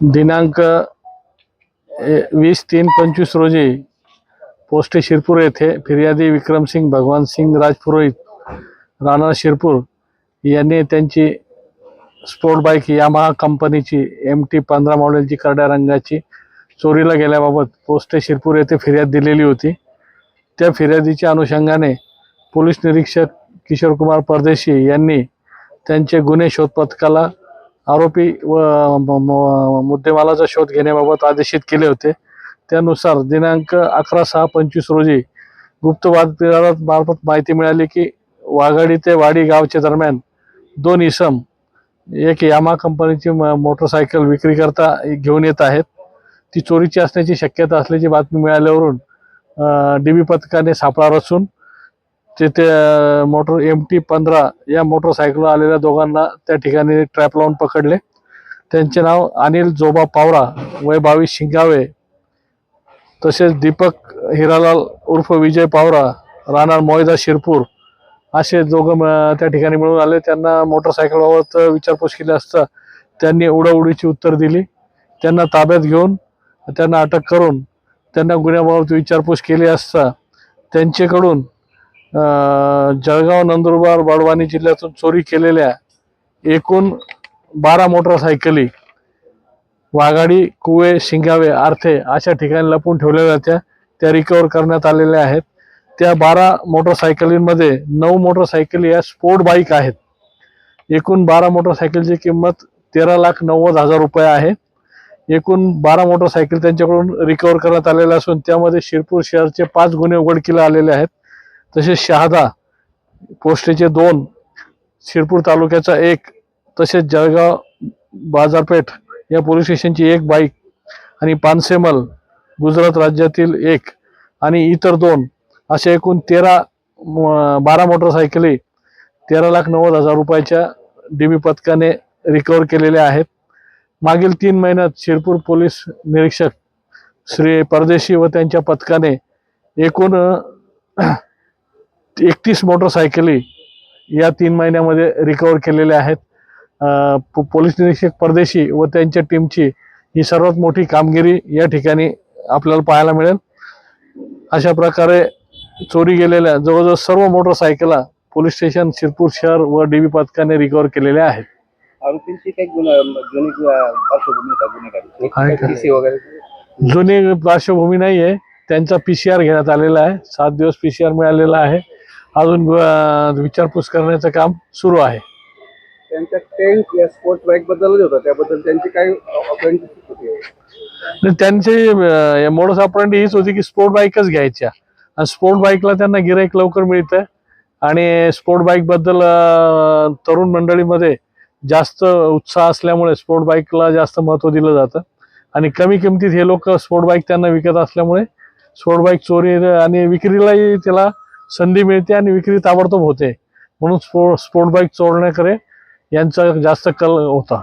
दिनांक ए- वीस तीन पंचवीस रोजी पोस्टे शिरपूर येथे फिर्यादी विक्रमसिंग भगवानसिंग राजपुरोहित राणा शिरपूर यांनी त्यांची स्पोर्ट बाईक यामाहा कंपनीची एम टी पंधरा मॉडेलची करड्या रंगाची चोरीला गेल्याबाबत पोस्टे शिरपूर येथे फिर्याद दिलेली होती. त्या फिर्यादीच्या अनुषंगाने पोलीस निरीक्षक किशोरकुमार परदेशी यांनी त्यांचे गुन्हे शोध पथकाला आरोपी व म- म- मुद्देमालाचा शोध घेण्याबाबत आदेशित केले होते. त्यानुसार दिनांक अकरा सहा पंचवीस रोजी गुप्त बातमीदारामार्फत माहिती मिळाली की वाघाडी ते वाडी गावच्या दरम्यान दोन इसम एक यामा कंपनीची म- मोटरसायकल विक्रीकरता घेऊन येत आहेत. ती चोरीची असण्याची शक्यता असल्याची बातमी मिळाल्यावरून डी बी पथकाने सापळा रचून तिथे मोटर एम टी पंधरा या मोटरसायकल आलेल्या दोघांना त्या ठिकाणी ट्रॅप लावून पकडले. त्यांचे नाव अनिल जोबा पावरा वय बावीस शिंगावे तसेच दीपक हिरालाल उर्फ विजय पावरा राहणार मोहिदा शिरपूर असे दोघं त्या ठिकाणी मिळून आले. त्यांना मोटरसायकलबाबत विचारपूस केली असता त्यांनी उडाउडीची उत्तर दिली. त्यांना ताब्यात घेऊन त्यांना अटक करून त्यांना गुन्ह्याबाबत विचारपूस केली असता त्यांच्याकडून जळगाव नंदुरबार बडवानी जिल्ह्यातून चोरी केलेल्या एकूण बारा मोटरसायकली वाघाडी कुवे शिंगावे आर्थे अशा ठिकाणी लपून ठेवलेल्या जात्या. त्या रिकवर करण्यात आलेल्या आहेत. त्या बारा मोटरसायकलींमध्ये नऊ मोटरसायकली या स्पोर्ट बाईक आहेत. एकूण बारा मोटरसायकलची किंमत तेरा लाख नव्वद हजार रुपये आहे. एकूण बारा मोटरसायकल त्यांच्याकडून रिकवर करण्यात आलेल्या असून त्यामध्ये शिरपूर शहरचे पाच गुन्हे उघडकीला आलेले आहेत. तसेच शहादा पोस्टेचे दोन शिरपूर तालुक्याचा एक तसेच जळगाव बाजारपेठ या पोलीस स्टेशनची एक बाईक आणि पानसेमल गुजरात राज्यातील एक आणि इतर दोन असे एकूण तेरा म- बारा मोटरसायकली तेरा लाख नव्वद हजार रुपयाच्या डी बी पथकाने रिकवर केलेल्या आहेत. मागील तीन महिन्यात शिरपूर पोलीस निरीक्षक श्री परदेशी व त्यांच्या पथकाने एकूण एकतीस मोटरसायकली या तीन महिन्यामध्ये रिकवर केलेल्या आहेत. पोलीस निरीक्षक परदेशी व त्यांच्या टीमची ही सर्वात मोठी कामगिरी या ठिकाणी आपल्याला पाहायला मिळेल. अशा प्रकारे चोरी गेलेल्या जवळजवळ सर्व मोटरसायकला पोलीस स्टेशन शिरपूर शहर व डीबी पथकाने रिकवर केलेल्या आहेत. आरोपींची काही पार्श्वभूमी वगैरे? जुनी पार्श्वभूमी नाही आहे त्यांचा पी सी आर घेण्यात आलेला आहे. सात दिवस पी सी आर मिळालेला आहे. अजून विचारपूस करण्याचं काम सुरू आहे. त्यांच्या टेंट या स्पोर्ट्स बाईक बद्दलच होता. त्याबद्दल त्यांची काही ऑपरेंट होती? त्यांची मोडस ऑपरेंडी हीच होती की स्पोर्ट बाईकच घ्यायच्या. आणि स्पोर्ट बाईकला त्यांना गिराईक लवकर मिळतं. आणि स्पोर्ट बाईकबद्दल तरुण मंडळीमध्ये जास्त उत्साह असल्यामुळे स्पोर्ट बाईकला जास्त महत्त्व दिलं जातं. आणि कमी किमतीत हे लोक स्पोर्ट बाईक त्यांना विकत असल्यामुळे स्पोर्ट बाईक चोरी आणि विक्रीलाही त्याला संधी मिळते आणि विक्री ताबडतोब होते. म्हणून स्पो स्पोर्ट बाईक चोरण्याकडे यांचा जास्त कल होता.